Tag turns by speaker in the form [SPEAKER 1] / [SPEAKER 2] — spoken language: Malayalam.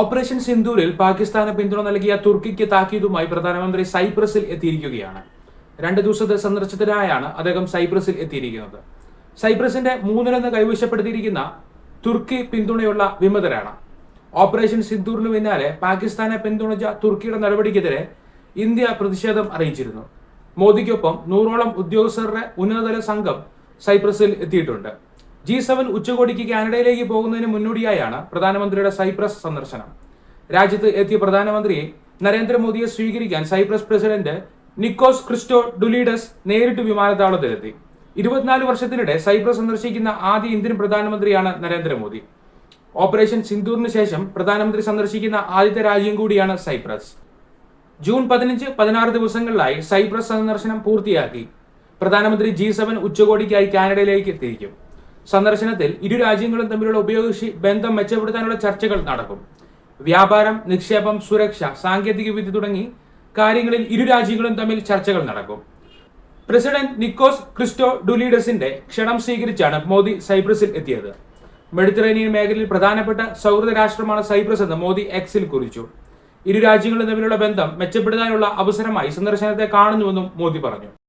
[SPEAKER 1] ഓപ്പറേഷൻ സിന്ദൂരിൽ പാകിസ്ഥാന് പിന്തുണ നൽകിയ തുർക്കിക്ക് താക്കീതുമായി പ്രധാനമന്ത്രി സൈപ്രസിൽ എത്തിയിരിക്കുകയാണ്. രണ്ട് ദിവസത്തെ സന്ദർശനത്തിനായാണ് അദ്ദേഹം സൈപ്രസിൽ എത്തിയിരിക്കുന്നത്. സൈപ്രസിന്റെ മൂന്നിലെന്ന് കൈവശപ്പെടുത്തിയിരിക്കുന്ന തുർക്കി പിന്തുണയുള്ള വിമതരാണ്. ഓപ്പറേഷൻ സിന്ദൂറിന് പിന്നാലെ പാകിസ്ഥാനെ പിന്തുണച്ച തുർക്കിയുടെ നടപടിക്കെതിരെ ഇന്ത്യ പ്രതിഷേധം അറിയിച്ചിരുന്നു. മോദിക്കൊപ്പം നൂറോളം ഉദ്യോഗസ്ഥരുടെ ഉന്നതതല സംഘം സൈപ്രസിൽ എത്തിയിട്ടുണ്ട്. ജി സെവൻ ഉച്ചകോടിക്ക് കാനഡയിലേക്ക് പോകുന്നതിന് മുന്നോടിയായാണ് പ്രധാനമന്ത്രിയുടെ സൈപ്രസ് സന്ദർശനം. രാജ്യത്ത് എത്തിയ പ്രധാനമന്ത്രിയെ നരേന്ദ്രമോദിയെ സ്വീകരിക്കാൻ Cyprus president Nikos Christodoulides നേരിട്ട് വിമാനത്താവളത്തിലെത്തി. ഇരുപത്തിനാല് വർഷത്തിനിടെ സൈപ്രസ് സന്ദർശിക്കുന്ന ആദ്യ ഇന്ത്യൻ പ്രധാനമന്ത്രിയാണ് നരേന്ദ്രമോദി. ഓപ്പറേഷൻ സിന്ദൂറിന് ശേഷം പ്രധാനമന്ത്രി സന്ദർശിക്കുന്ന ആദ്യത്തെ രാജ്യം കൂടിയാണ് സൈപ്രസ്. ജൂൺ പതിനഞ്ച് പതിനാറ് ദിവസങ്ങളിലായി സൈപ്രസ് സന്ദർശനം പൂർത്തിയാക്കി. പ്രധാനമന്ത്രി ജി സെവൻ ഉച്ചകോടിക്കായി കാനഡയിലേക്ക് എത്തിയിരിക്കും. സന്ദർശനത്തിൽ ഇരു രാജ്യങ്ങളും തമ്മിലുള്ള ഉഭയകക്ഷി ബന്ധം മെച്ചപ്പെടുത്താനുള്ള ചർച്ചകൾ നടക്കും. വ്യാപാരം നിക്ഷേപം സുരക്ഷ സാങ്കേതിക വിദ്യ തുടങ്ങി കാര്യങ്ങളിൽ ഇരു രാജ്യങ്ങളും തമ്മിൽ ചർച്ചകൾ നടക്കും. പ്രസിഡന്റ് നിക്കോസ് ക്രിസ്റ്റോ ഡുലീഡസിന്റെ ക്ഷണം സ്വീകരിച്ചാണ് മോദി സൈപ്രസിൽ എത്തിയത്. മെഡിറ്ററേനിയൻ മേഖലയിൽ പ്രധാനപ്പെട്ട സൗഹൃദ രാഷ്ട്രമാണ് സൈപ്രസ് എന്ന് മോദി എക്സിൽ കുറിച്ചു. ഇരു രാജ്യങ്ങളും തമ്മിലുള്ള ബന്ധം മെച്ചപ്പെടുത്താനുള്ള അവസരമായി സന്ദർശനത്തെ കാണുന്നുവെന്നും മോദി പറഞ്ഞു.